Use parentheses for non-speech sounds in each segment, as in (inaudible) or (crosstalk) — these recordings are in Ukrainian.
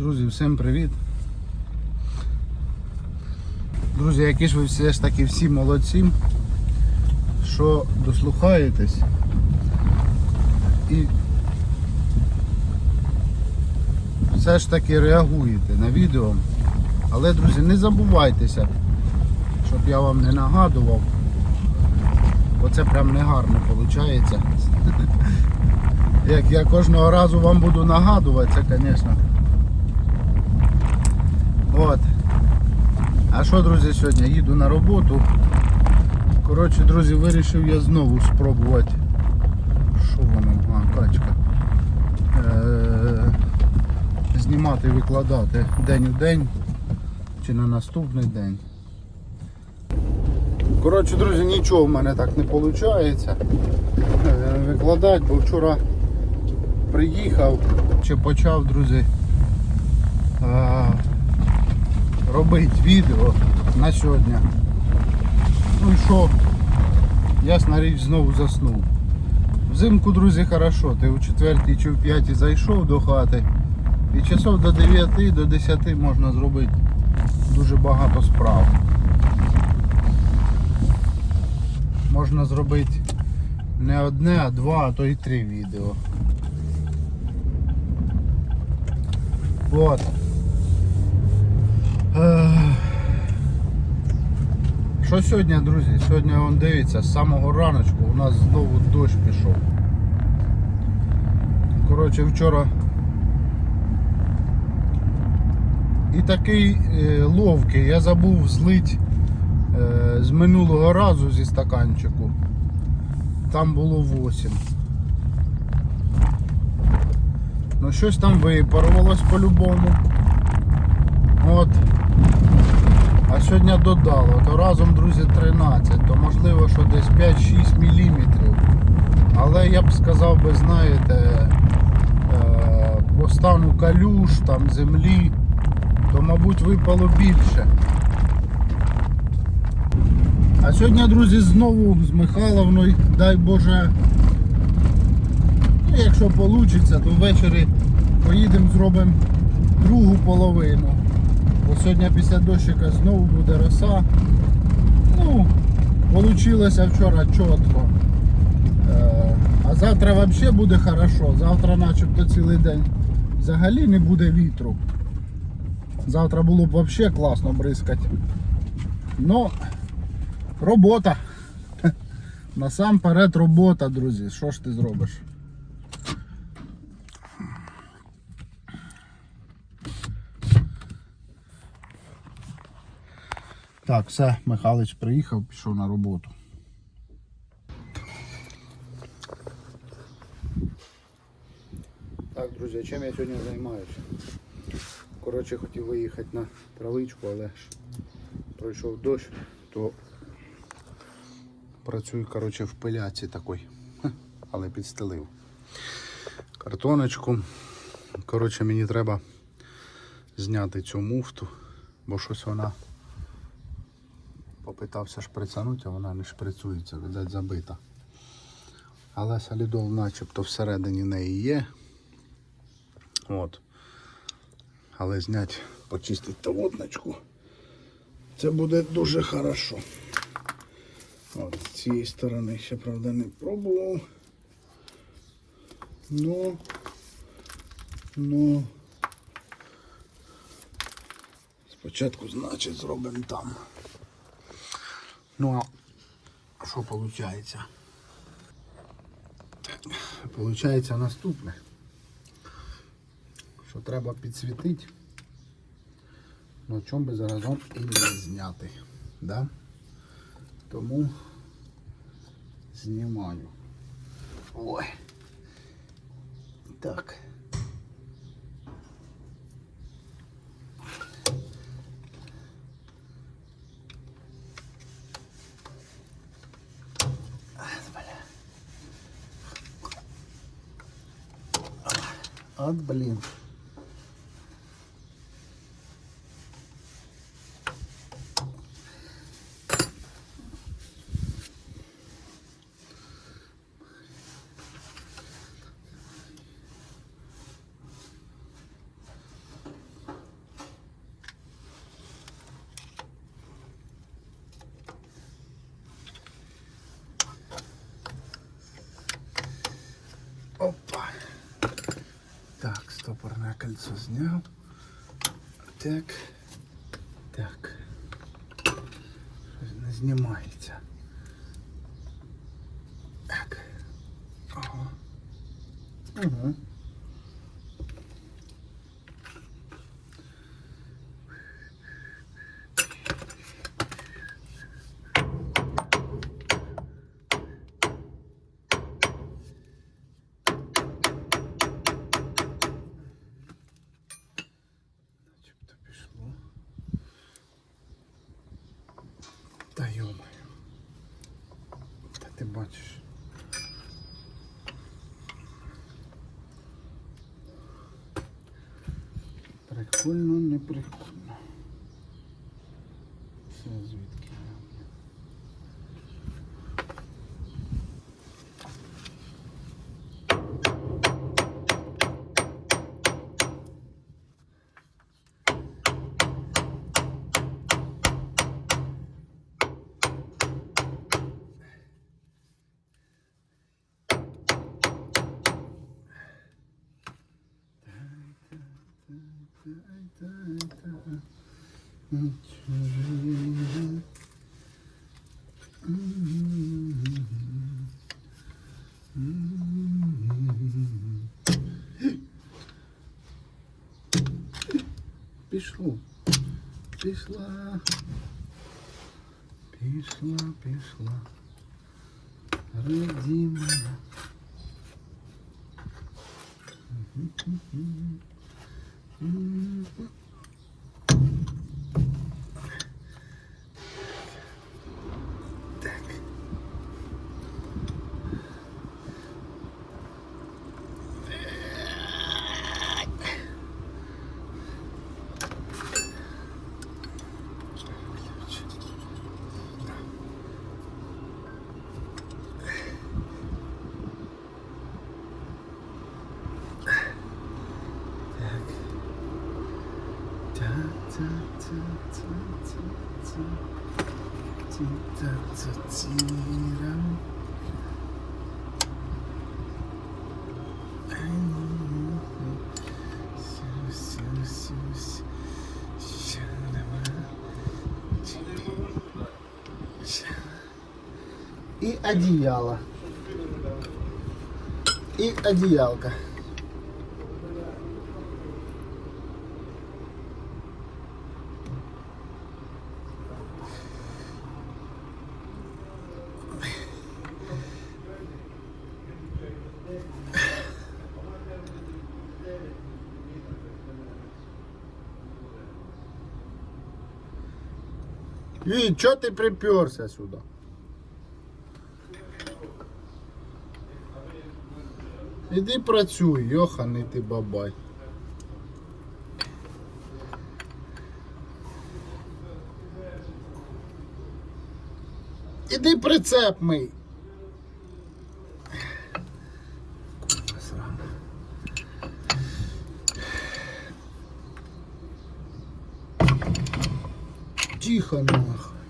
Друзі, всім привіт. Друзі, які ж ви все ж таки всі молодці, що дослухаєтесь і все ж таки реагуєте на відео. Але, друзі, не забувайтеся, щоб я вам не нагадував. Бо це прям негарно виходить. (laughs) Як я кожного разу вам буду нагадувати, це, звісно. От. А що, друзі, сьогодні? Їду на роботу. Коротше, друзі, вирішив я знову спробувати. Що воно? А, качка. Е- знімати і викладати день у день чи на наступний день. Коротше, друзі, нічого в мене так не виходить викладати, бо вчора приїхав чи почав, друзі, е, робити відео на сьогодні. Ну і що, ясна річ, знову заснув. Взимку, друзі, хорошо, ти у четвертій чи в п'ятій зайшов до хати і часов до 9 до 10 можна зробити дуже багато справ. Можна зробити не одне, а два, а то і три відео. От. Що сьогодні, друзі? Сьогодні он дивиться, з самого раночку у нас знову дощ пішов. Коротше, вчора і такий е, ловкий, я забув злить е, з минулого разу зі стаканчику. Там було 8. Ну щось там випарувалось по-любому. От. А сьогодні додало, то разом, друзі, 13, то можливо, що десь 5-6 мм. Але я б сказав би, знаєте, е, по стану калюш, там землі, то мабуть випало більше. А сьогодні, друзі, знову з Михайловною, дай Боже, ну, якщо вийде, то ввечері поїдемо, зробимо другу половину. Бо сьогодні після дощика знову буде роса. Ну, вийшло вчора чітко. Е, А завтра взагалі буде хорошо. Завтра начебто цілий день взагалі не буде вітру. Завтра було б взагалі класно бризкати. Ну, робота. (laughs) Насамперед робота, друзі. Що ж ти зробиш? Так, все, Михайлович приїхав, пішов на роботу. Так, друзі, чим я сьогодні займаюся? Коротше, хотів виїхати на травичку, але ж пройшов дощ, то працюю коротше, в пиляці такой. (laughs) Хе, Але підстелив. Картоночку. Коротше, мені треба зняти цю муфту, бо щось вона попитався шприцанути, а вона не шприцується, видать, забита. Але солідол начебто всередині неї є. От. Але зняти, почистити тавотничку. Це буде дуже хорошо. От, з цієї сторони ще, правда, не пробував. Ну, ну, спочатку, значить, зробимо там. Ну, а що виходить? Получається наступне. Що треба підсвітити, ну чому би заразом і не зняти. Да? Тому знімаю. Ой. Так. От блін. Кольцо зняв. Так. Так. Знімається. Так. Ага. Угу. Начебто пішло. Та йомаю. Та ти бачиш. Прикольно. Це звідки? Пішло. Пішла. Пішла, пішла. И одеяло. И одеялка. И чё ты приперся сюда? Іди працюй, йоханий ти бабай. Іди прицеп мий. Тихо нахуй.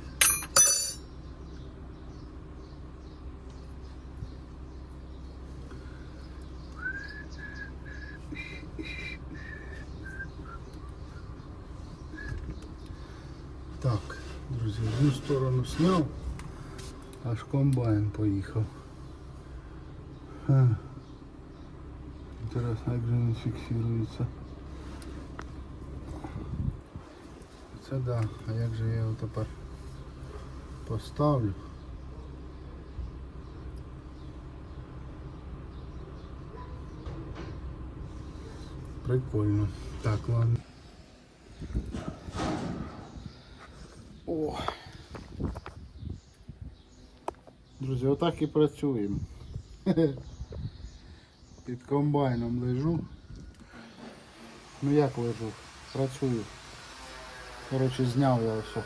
Так, друзі, одну сторону сняв, аж комбайн поїхав. А. Інтересно, як же він фіксується. Це да, а як же я його тепер поставлю? Прикольно. Так, ладно. О. Друзі, отак і працюємо. (laughs) Під комбайном лежу. Ну як лежу? Працюю. Коротше, зняв я ось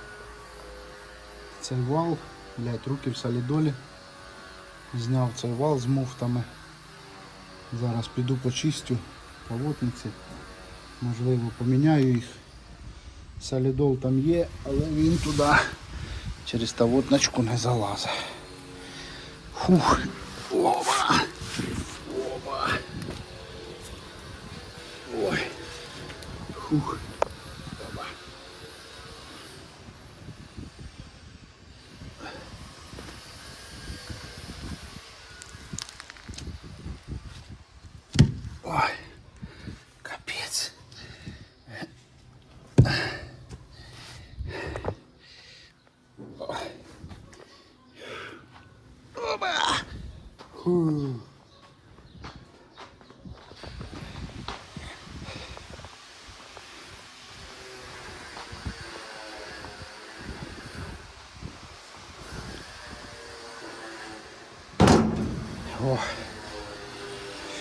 цей вал, блять, руки в солідолі. Зняв цей вал з муфтами. Зараз піду почистю полотниці. Можливо поміняю їх. Солідол там є, але він туди через та водночку не залазить. Фух. Опа. Опа. Ой. Фух.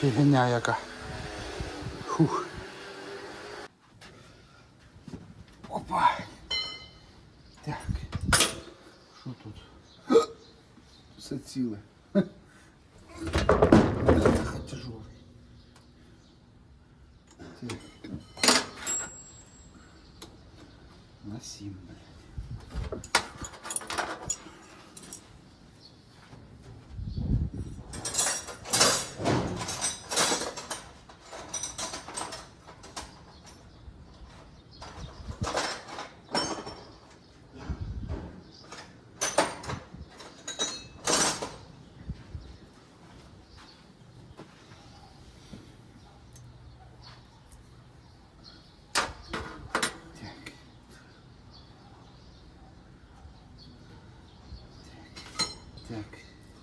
Фігня яка. Фух. Опа. Так. Що тут? Все ціле. На 7.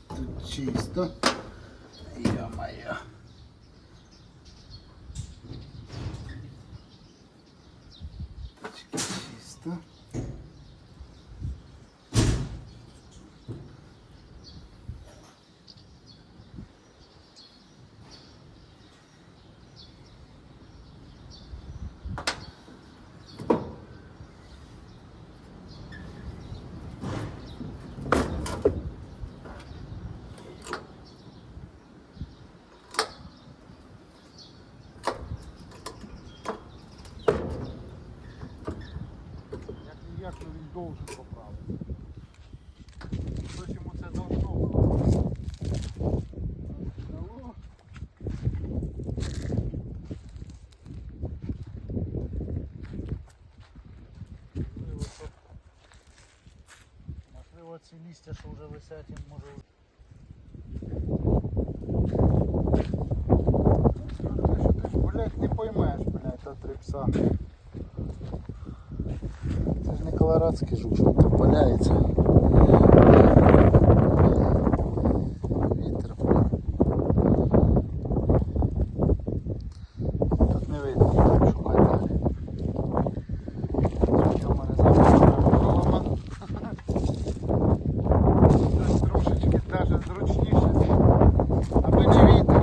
Тут чисто. Ё-моё. Точки чисто. Як не як, то він должен поправити. Це должно. Алло. Можливо, що- Можливо, ці листя, що вже висять, їм може. Ж, блядь, не поймеш, блядь, та три пса. Це колорадський жук, тут валяється. Вітер, блін. Тут не видно, шукати далі. Що в мене зараз вдома. Щось трошечки даже зручніше. Аби не вітер.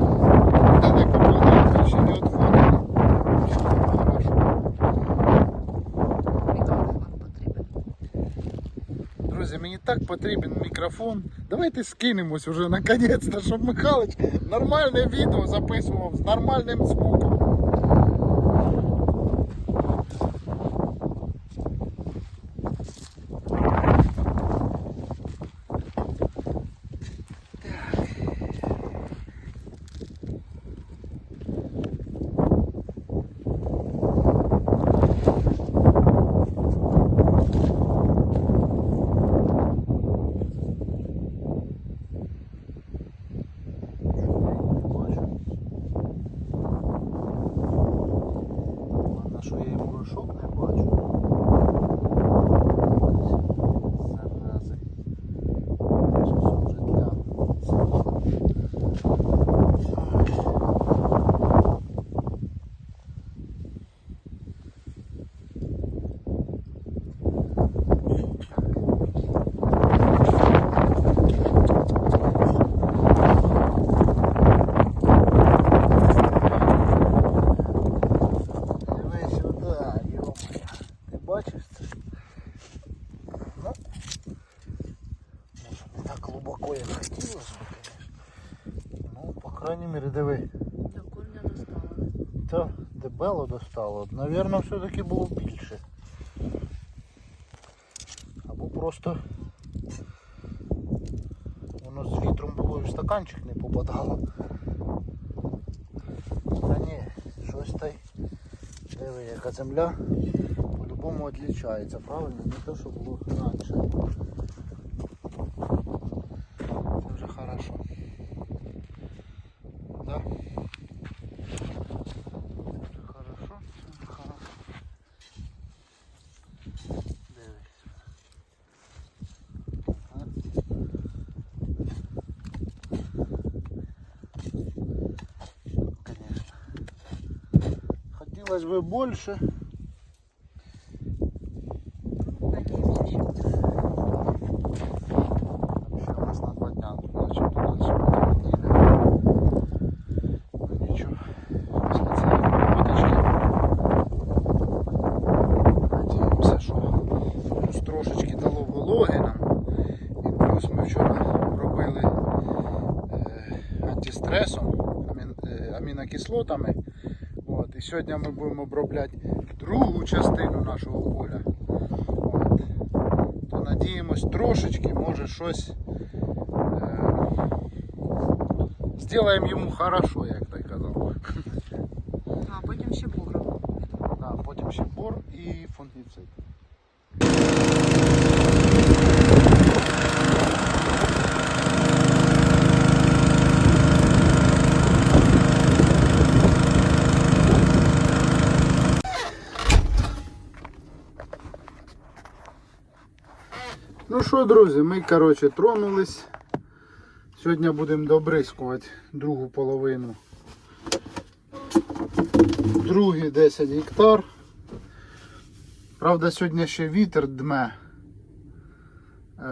Далеко подати, ще не відходили. Хорошо. Мікрофон потрібен. Друзі, мені так потрібен мікрофон. Давайте скинемось уже наконець-то, щоб Михайлович нормальне відео записував з нормальним звуком. Ладно, що я їм горшок не бачу. Зарази. Що ж вже для Диви сюди, йо-моє. Ти бачиш це? Ну, може не так глибоко, як хотілося б, звісно. Ну, по крайній мірі, диви. До корня доставили. Та достало. Навірно, все-таки було більше. Або просто воно з вітром було і в стаканчик не попадало. Та ні, щось та й Диви, яка земля по-любому відлічається, правильно? Не те, що було раніше. Це вже хорошо. Да? Це вже хорошо, це вже хорошо. Дивись. А? Конечно. Хотелось бы больше. сьогодні ми будемо обробляти другу частину нашого поля. От. То надіємось трошечки, може щось е, зробимо йому хорошо, як ти казав. А потім ще бугром. Да, потім ще бор і фунгіцид. Ну що, друзі, ми коротше тронулись. Сьогодні будемо добризкувати другу половину другий 10 гектар. Правда, сьогодні ще вітер дме. Е,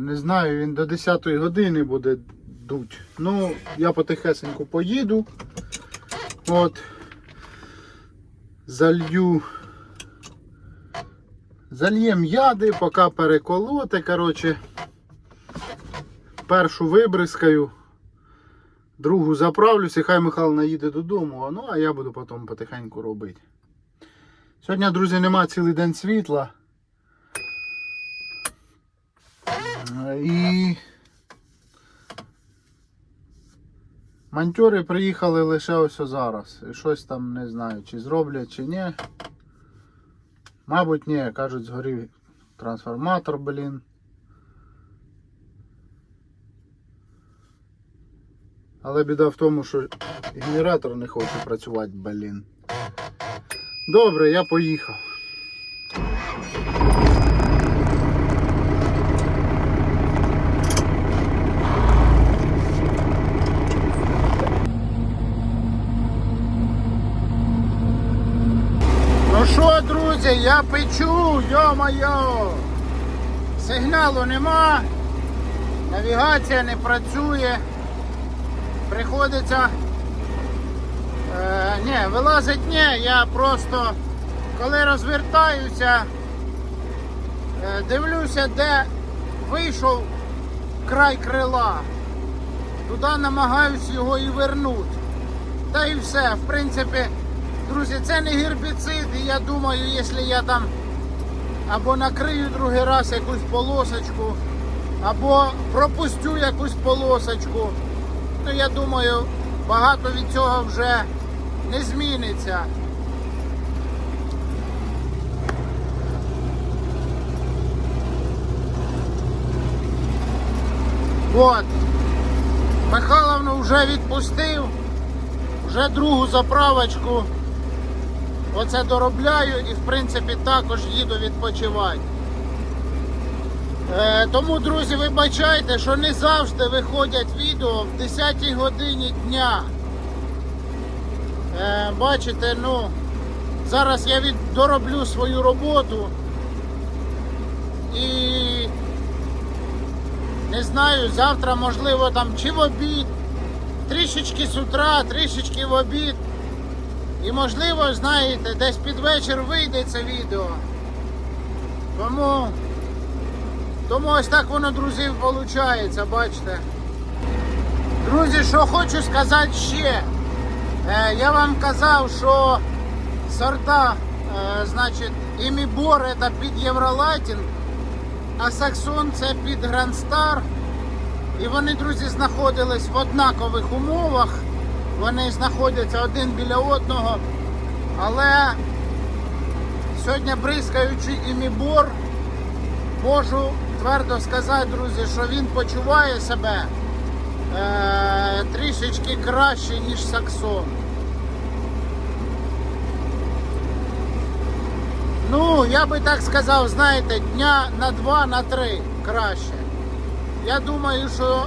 не знаю, він до 10 години буде дуть. Ну, я потихесеньку поїду. От. Залью. Зальєм яди, поки переколоти. Коротше, першу вибризкаю. Другу заправлюся, хай Михайло їде додому, ну а я буду потім потихеньку робити. Сьогодні, друзі, нема цілий день світла. І монтери приїхали лише ось зараз. І щось там не знаю, чи зроблять, чи ні. Мабуть, ні, кажуть, згорів трансформатор, блін. Але біда в тому, що генератор не хоче працювати, блін. Добре, я поїхав. Ну що, друзі, я печу, йо-моє! Сигналу нема, навігація не працює. Приходиться. Е, ні, вилазить ні, я просто коли розвертаюся, е, дивлюся, де вийшов край крила. Туди намагаюсь його і вернути. Та і все. В принципі, друзі, це не гербіцид, і я думаю, якщо я там або накрию другий раз якусь полосочку, або пропустю якусь полосочку. Ну, я думаю, багато від цього вже не зміниться. От. Михайловну вже відпустив, вже другу заправочку. Оце доробляю і в принципі також їду відпочивати. Е, тому, друзі, вибачайте, що не завжди виходять відео в 10 годині дня. Е, бачите, ну, зараз я від, дороблю свою роботу і не знаю, завтра, можливо, там чи в обід, трішечки з утра, трішечки в обід. І можливо, знаєте, десь під вечір вийде це відео. Тому. Тому ось так воно, друзі, виходить, бачите. Друзі, що хочу сказати ще. Е, я вам казав, що сорта, е, значить, імібор це під Євролатін, а Саксон це під Грандстар. І вони, друзі, знаходились в однакових умовах. Вони знаходяться один біля одного. Але Сьогодні бризкаючи імібор, можу твердо сказати, друзі, що він почуває себе е, трішечки краще, ніж Саксон. Ну, я би так сказав, знаєте, дня на два, на три краще. Я думаю, що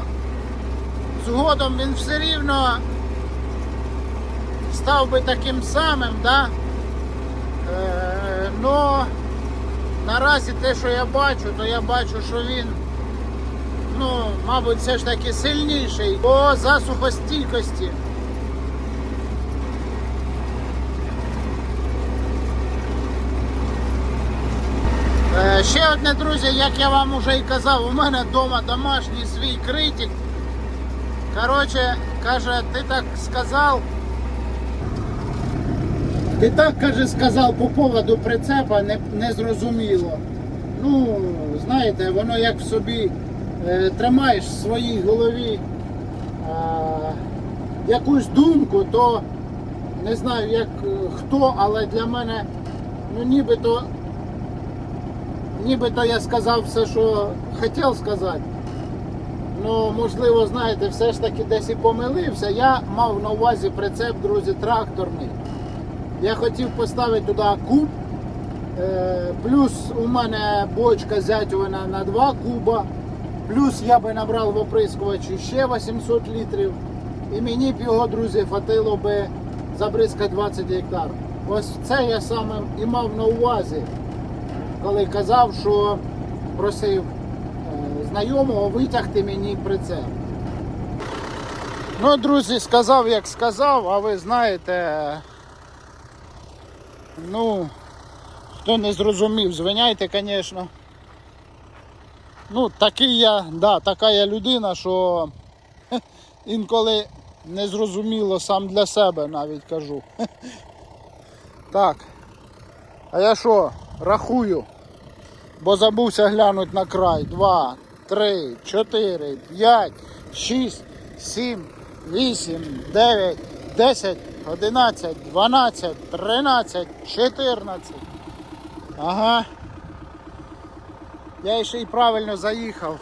згодом він все рівно став би таким самим, да? Е, но наразі те, що я бачу, то я бачу, що він, ну, мабуть, все ж таки сильніший по засухостійкості. Е, Ще одне, друзі, як я вам уже і казав, у мене вдома домашній свій критик. Коротше, каже, ти так сказав. Ти так, каже, сказав по поводу прицепа, не, не зрозуміло. Ну, знаєте, воно як в собі е, тримаєш в своїй голові е, якусь думку, то не знаю як е, хто, але для мене ну нібито нібито я сказав все, що хотів сказати. Ну, можливо, знаєте, все ж таки десь і помилився. Я мав на увазі прицеп, друзі, тракторний. Я хотів поставити туди куб. Е, плюс у мене бочка зятювана на 2 куба. Плюс я би набрав в оприскувачі ще 800 літрів. І мені б його, друзі, хватило би забризкати 20 гектар. Ось це я саме і мав на увазі, коли казав, що просив е, знайомого витягти мені прицеп. Ну, друзі, сказав, як сказав, а ви знаєте, ну, хто не зрозумів, звиняйте, звісно. Ну, такий я, да, така я людина, що (laughs) інколи не зрозуміло сам для себе навіть кажу. (laughs) Так. А я що, рахую, бо забувся глянути на край. Два, три, чотири, п'ять, шість, сім, вісім, дев'ять, десять, одинадцять, дванадцять, тринадцять, чотирнадцять. Ага. Я ще й правильно заїхав.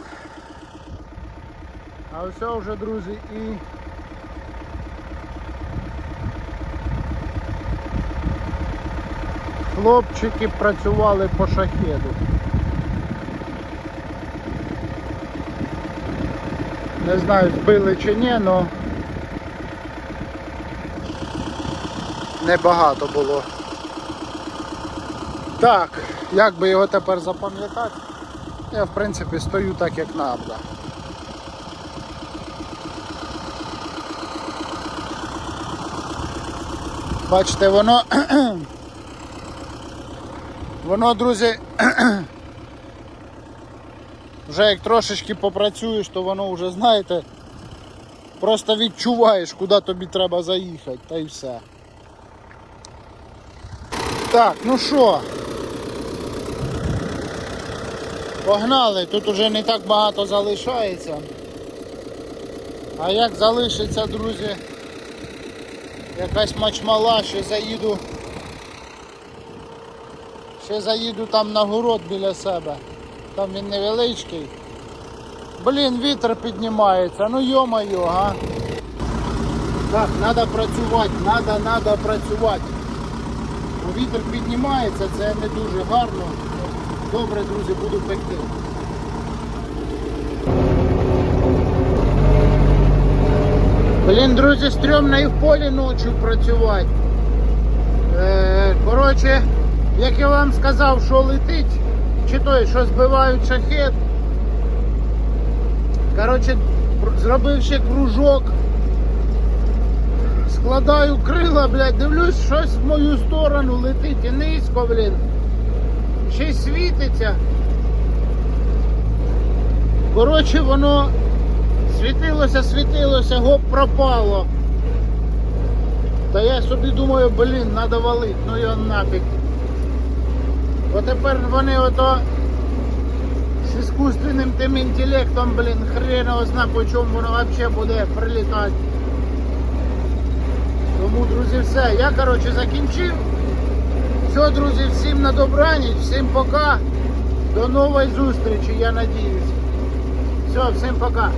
А все вже, друзі, і хлопчики працювали по шахеду. Не знаю, збили чи ні, але небагато було. Так, як би його тепер запам'ятати? Я в принципі стою так, як треба. Бачите, воно (clears throat) воно, друзі, (clears throat) вже як трошечки попрацюєш, то воно вже, знаєте, просто відчуваєш, куди тобі треба заїхати, та й все. Так, ну що? Погнали, тут уже не так багато залишається. А як залишиться, друзі, якась мачмала, ще заїду. Ще заїду там на город біля себе. Там він невеличкий. Блін, вітер піднімається, ну йо-моє, га. Так, треба працювати, треба, треба працювати. Вітер піднімається, це не дуже гарно. Добре, друзі, буду пекти. Блін, друзі, стрьомно і в полі ночі працювати. Е, коротше, як я вам сказав, що летить, чи той, що збивають шахет. Коротше, пр- зробив ще кружок. Складаю крила, блядь, дивлюсь, щось в мою сторону летить і низько, блін. Ще світиться. Коротше, воно світилося, світилося, гоп пропало. Та я собі думаю, блін, треба валити, ну його нафіг. От тепер вони ото з іскусственним тим інтелектом, блін, хрен його зна, по чому воно взагалі буде прилітати. Тому, друзі, все. Я, коротше, закінчив. Все, друзі, всім на добраніч, всім пока. До нової зустрічі, я надіюсь. Все, всім пока.